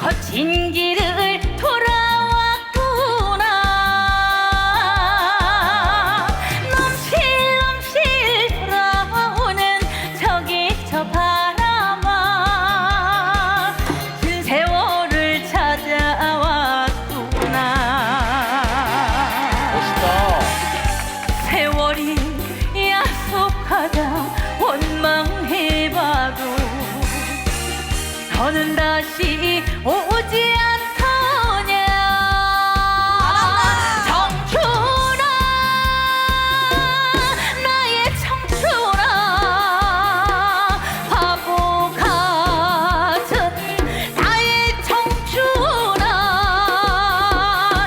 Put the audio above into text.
거친 길을 돌아왔구나. 넘실넘실 돌아오는 저기 저 바람아. 세월을 찾아왔구나. 세월이 약속하다 원망해봐. 저는 다시 오